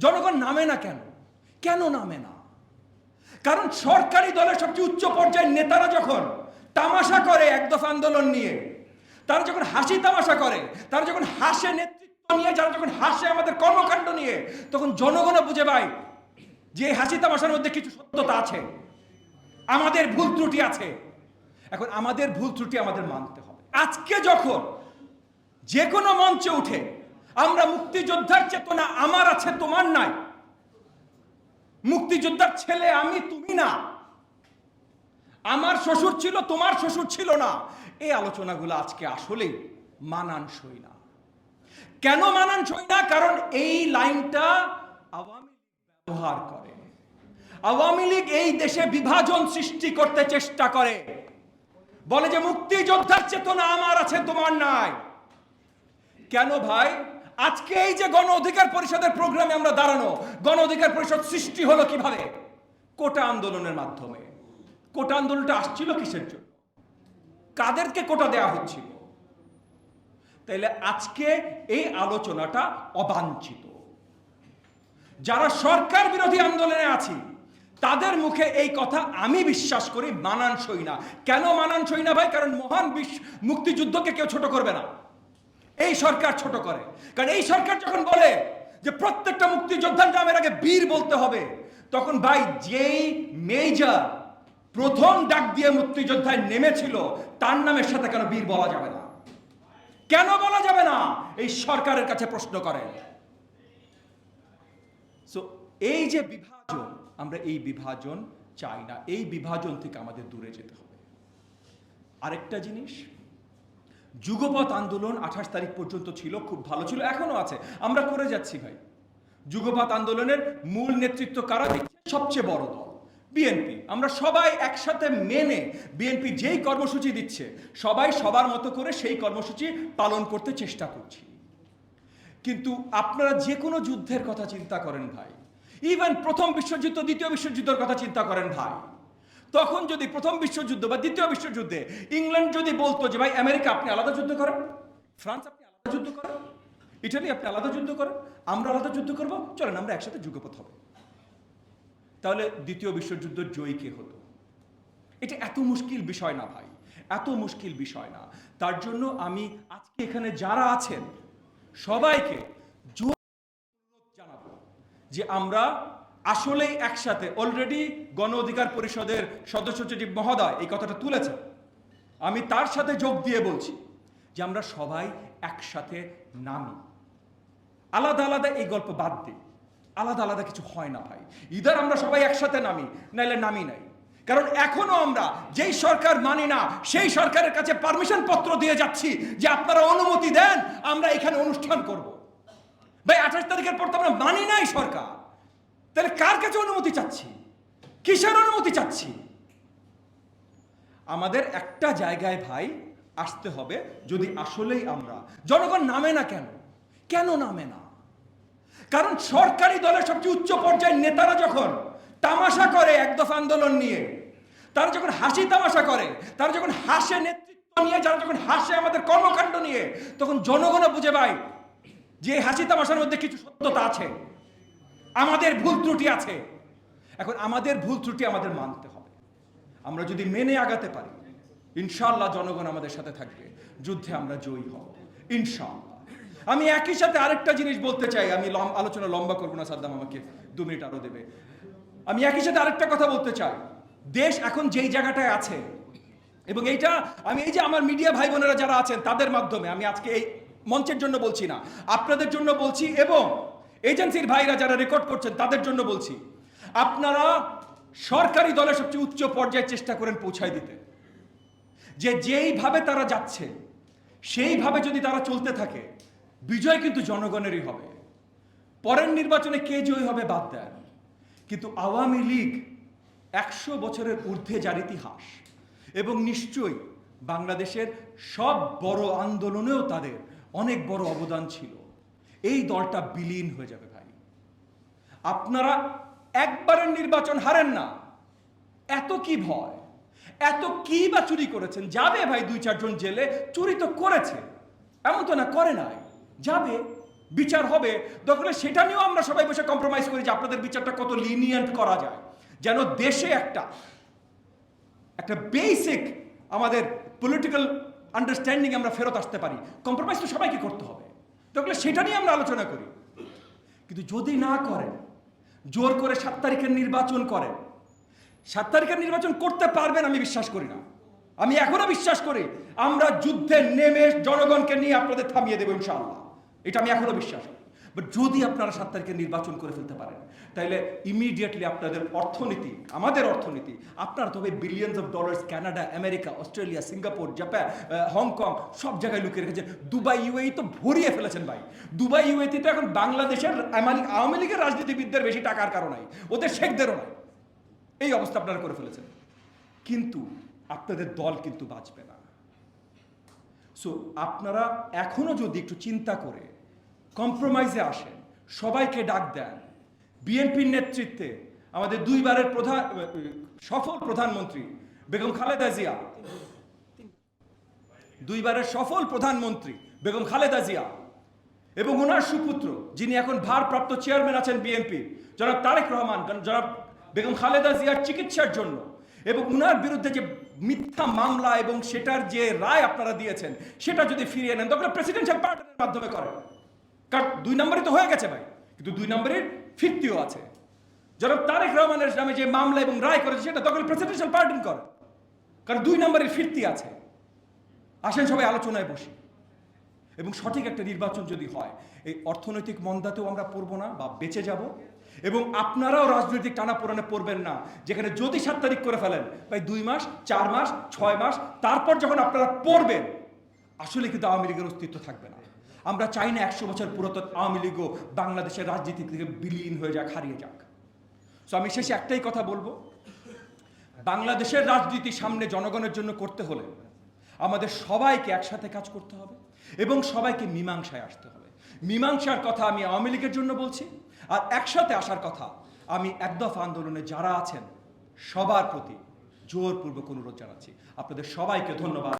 জনগণ নামে না কেন? কেন নামে না? কারণ সরকারি দলের সবচেয়ে উচ্চ পর্যায়ের নেতারা যখন তামাশা করে একদফা আন্দোলন নিয়ে, তারা যখন হাসি তামাশা করে, তারা যখন হাসে নেতৃত্ব নিয়ে, যারা যখন হাসে আমাদের কর্মকাণ্ড নিয়ে, তখন জনগণও বুঝে পায় যে হাসি তামাশার মধ্যে কিছু সত্যতা আছে। আমাদের ভুল ত্রুটি আছে। এখন আমাদের ভুল ত্রুটি আমাদের মানতে হবে। আজকে যখন যে কোনো মঞ্চে উঠে আমরা মুক্তিযোদ্ধার চেতনা আমার আছে, তোমার নাই। মুক্তিযোদ্ধার ছেলে আমি, তুমি না। আমার শ্বশুর ছিল, তোমার শ্বশুর ছিল না। এই আলোচনাগুলো আজকে আসলেই মানানসই না। কেন মানানসই না? কারণ এই লাইনটা আওয়ামী লীগ ব্যবহার করে। আওয়ামী লীগ এই দেশে বিভাজন সৃষ্টি করতে চেষ্টা করে। বলে যে, মুক্তিযোদ্ধার চেতনা আমার আছে, তোমার নাই। কেন ভাই? আজকে এই যে গণ অধিকার পরিষদের প্রোগ্রামে আমরা দাঁড়ানো, গণ অধিকার পরিষদ সৃষ্টি হলো কীভাবে? কোটা আন্দোলনের মাধ্যমে। কোটা আন্দোলনটা আসছিল কিসের জন্য? কাদেরকে কোটা দেওয়া হচ্ছিল? তাইলে আজকে এই আলোচনাটা অবাঞ্ছিত। যারা সরকার বিরোধী আন্দোলনে আছি, তাদের মুখে এই কথা আমি বিশ্বাস করি মানানসই না। কেন মানানসই না ভাই? কারণ মহান মুক্তিযুদ্ধকে কেউ ছোট করবে না। এই সরকার ছোট করে। কারণ এই সরকার যখন বলে যে প্রত্যেকটা মুক্তিযোদ্ধার নামের আগে বীর বলতে হবে, তখন ভাই যেই মেজর প্রথম ডাক দিয়ে মুক্তিযোদ্ধায় নেমেছিল, তার নামের সাথে কেন বীর বলা যাবে না? কেন বলা যাবে না? এই সরকারের কাছে প্রশ্ন করে। সো এই যে বিভাজন, আমরা এই বিভাজন চাই না। এই বিভাজন থেকে আমাদের দূরে যেতে হবে। আরেকটা জিনিস যুগপথ আন্দোলন আঠাশ তারিখ পর্যন্ত ছিল, খুব ভালো ছিল এখনও আছে। আমরা করে যাচ্ছি ভাই। যুগপথ আন্দোলনের মূল নেতৃত্ব কারা দিচ্ছে? সবচেয়ে বড় দল, বিএনপি। আমরা সবাই একসাথে মেনে বিএনপি যেই কর্মসূচি দিচ্ছে, সবাই সবার মতো করে সেই কর্মসূচি পালন করতে চেষ্টা করছি। কিন্তু আপনারা যে কোনো যুদ্ধের কথা চিন্তা করেন ভাই। ইভেন প্রথম বিশ্বযুদ্ধ, দ্বিতীয় বিশ্বযুদ্ধের কথা চিন্তা করেন ভাই। তখন যদি প্রথম বিশ্বযুদ্ধ বা দ্বিতীয় বিশ্বযুদ্ধে ইংল্যান্ড যদি বলতো যে, ভাই, আমেরিকা, আপনি আলাদা যুদ্ধ করেন। ফ্রান্স, আপনি আলাদা যুদ্ধ করেন। ইটালি, আপনি আলাদা যুদ্ধ করেন। আমরা আলাদা যুদ্ধ করব। চলেন, আমরা একসাথে যুগপথ হব। তাহলে দ্বিতীয় বিশ্বযুদ্ধ জয়ী কে হতো? এটা এত মুশকিল বিষয় না, ভাই। এত মুশকিল বিষয় না। তার জন্য আমি আজকে এখানে যারা আছেন, সবাইকে জানাব যে আমরা আসলেই একসাথে অলরেডি গণ অধিকার পরিষদের সদস্য সচিব মহোদয়, এই কথাটা তুলেছেন। আমি তার সাথে যোগ দিয়ে বলছি যে আমরা সবাই একসাথে নামি। আলাদা আলাদা এই গল্প বাদ দিই। আলাদা আলাদা কিছু হয় না ভাই। ইদার আমরা সবাই একসাথে নামি, নাইলে নামি নাই। কারণ এখনও আমরা যেই সরকার মানি না, সেই সরকারের কাছে পারমিশন পত্র দিয়ে যাচ্ছি যে আপনারা অনুমতি দেন, আমরা এখানে অনুষ্ঠান করব। ভাই, আঠাশ তারিখের পর তো আমরা মানি নাই সরকার। তাহলে কার কাছে অনুমতি চাচ্ছি? কিসের অনুমতি চাচ্ছি? আমাদের একটা জায়গায় ভাই আসতে হবে যদি আসলেই আমরা। জনগণ নামে না কেন? কেন নামে না? কারণ সরকারি দলের সবচেয়ে উচ্চ পর্যায়ের নেতারা যখন তামাশা করে একদফা আন্দোলন নিয়ে, তারা যখন হাসি তামাশা করে, তারা যখন হাসে নেতৃত্ব নিয়ে, যারা যখন হাসে আমাদের কর্মকাণ্ড নিয়ে, তখন জনগণও বুঝে পায় যে হাসি তামাশার মধ্যে কিছু সত্যতা আছে। আমাদের ভুল ত্রুটি আছে। এখন আমাদের ভুল ত্রুটি আমাদের মানতে হবে। আমরা যদি মেনে আগাতে পারি ইনশাল্লাহ জনগণ আমাদের সাথে থাকবে। যুদ্ধে আমরা জয়ী হব। ইনশাল্লাহ আমি একই সাথে আরেকটা জিনিস বলতে চাই। আমি আলোচনা লম্বা করব না, সাদ্দাম আমাকে দু মিনিট আরও দেবে। আমি একই সাথে আরেকটা কথা বলতে চাই। দেশ এখন যেই জায়গাটায় আছে, এবং এইটা আমি এই যে আমার মিডিয়া ভাই বোনেরা যারা আছেন, তাদের মাধ্যমে আমি আজকে এই মঞ্চের জন্য বলছি না। আপনাদের জন্য বলছি, এবং এজেন্সির ভাইরা যারা রেকর্ড করছেন, তাদের জন্য বলছি, আপনারা সরকারি দলের সবচেয়ে উচ্চ পর্যায়ে চেষ্টা করেন পৌঁছায় দিতে। যে যেইভাবে তারা যাচ্ছে, সেইভাবে যদি তারা চলতে থাকে, বিজয় কিন্তু জনগণেরই হবে। পরের নির্বাচনে কে জয়ী হবে বাদ দেন। কিন্তু আওয়ামী লীগ একশো বছরের ঊর্ধ্বে যার ইতিহাস, এবং নিশ্চয়ই বাংলাদেশের সব বড় আন্দোলনেও তাদের অনেক বড় অবদান ছিল। এই দলটা বিলীন হয়ে যাবে ভাই। আপনারা একবারের নির্বাচন হারেন না। এত কি ভয়? এত কি বা চুরি করেছেন? যাবে ভাই দুই, চারজন জেলে, চুরি তো করেছে। এমন তো না, করে নাই। যাবে, বিচার হবে। তখন সেটা নিয়েও আমরা সবাই বসে কম্প্রোমাইজ করি যে আপনাদের বিচারটা কত লিনিয়েন্ট করা যায়। যেন দেশে একটা একটা বেসিক আমাদের পলিটিক্যাল আন্ডারস্ট্যান্ডিং আমরা ফেরত আসতে পারি। কম্প্রোমাইজ তো সবাইকে করতে হবে। তাহলে সেটা নিয়ে আমরা আলোচনা করি। কিন্তু যদি না করেন, জোর করে সাত তারিখের নির্বাচন করেন, সাত তারিখের নির্বাচন করতে পারবেন আমি বিশ্বাস করি না। আমি এখনও বিশ্বাস করি, আমরা যুদ্ধে নেমে জনগণকে নিয়ে আপনাদের থামিয়ে দেবো ইনশাআল্লাহ। এটা আমি এখনও বিশ্বাস করি। বাট যদি আপনারা সাত তারিখে নির্বাচন করে ফেলতে পারেন তাহলে ইমিডিয়েটলি আপনাদের অর্থনীতি, আমাদের অর্থনীতি, আপনারা তবে billions of dollars Canada America Australia Singapore Japan Hong Kong সব জায়গায় লুকিয়ে রেখেছেন। দুবাই ইউএই তো ভরিয়ে ফেলেছেন ভাই। দুবাই ইউএতে তো এখন বাংলাদেশের আওয়ামী আওয়ামী লীগের রাজনীতিবিদদের বেশি টাকার কারণে, ওদের শেখদেরও নাই। এই অবস্থা আপনারা করে ফেলেছেন। কিন্তু আপনাদের দল কিন্তু বাঁচবে না। সো আপনারা এখনও যদি একটু চিন্তা করে কম্প্রোমাইজে আসেন। সবাইকে ডাক দেন। বিএনপির নেতৃত্বে আমাদের দুইবারের প্রধান সফল প্রধানমন্ত্রী বেগম খালেদা জিয়া। দুইবারের সফল প্রধানমন্ত্রী বেগম খালেদা জিয়া। এবং ওনার সুপুত্র, যিনি এখন ভারপ্রাপ্ত চেয়ারম্যান আছেন বিএনপি, জনাব তারেক রহমান জনাব বেগম খালেদা জিয়ার চিকিৎসার জন্য। এবং উনার বিরুদ্ধে যে মিথ্যা মামলা এবং সেটার যে রায় আপনারা দিয়েছেন, সেটা যদি ফিরিয়ে নেন, তখন প্রেসিডেন্সিয়াল পার্টনের মাধ্যমে করেন। কারণ দুই নম্বরই তো হয়ে গেছে ভাই, কিন্তু দুই নম্বরের ফিরতিও আছে। যারা তারেক রহমানের নামে যে মামলা এবং রায় করেছে, সেটা তখন প্রেসিডেন্সিয়াল পার্টন করে। কারণ দুই নম্বরের ফিরতি আছে। আসেন সবাই আলোচনায় বসি। এবং সঠিক একটা নির্বাচন যদি হয়, এই অর্থনৈতিক মন্দাতেও আমরা পড়ব না বা বেঁচে যাব। এবং আপনারাও রাজনৈতিক টানাপোড়ানে পড়বেন না, যেখানে যদি সাত তারিখ করে ফেলেন। ভাই, দুই মাস, চার মাস, ছয় মাস, তারপর যখন আপনারা পড়বেন, আসলে কিন্তু আওয়ামী লীগের অস্তিত্ব থাকবে না। আমরা চাই না একশো বছর পুরাতন আওয়ামী লীগও বাংলাদেশের রাজনীতি থেকে বিলীন হয়ে যাক, হারিয়ে যাক। সো আমি শেষে একটাই কথা বলব। বাংলাদেশের রাজনীতি সামনে জনগণের জন্য করতে হলে আমাদের সবাইকে একসাথে কাজ করতে হবে এবং সবাইকে মীমাংসায় আসতে হবে। মীমাংসার কথা আমি আওয়ামী লীগের জন্য বলছি। আর একসাথে আসার কথা আমি একদফা আন্দোলনে যারা আছেন, সবার প্রতি জোরপূর্বক অনুরোধ জানাচ্ছি। আপনাদের সবাইকে ধন্যবাদ।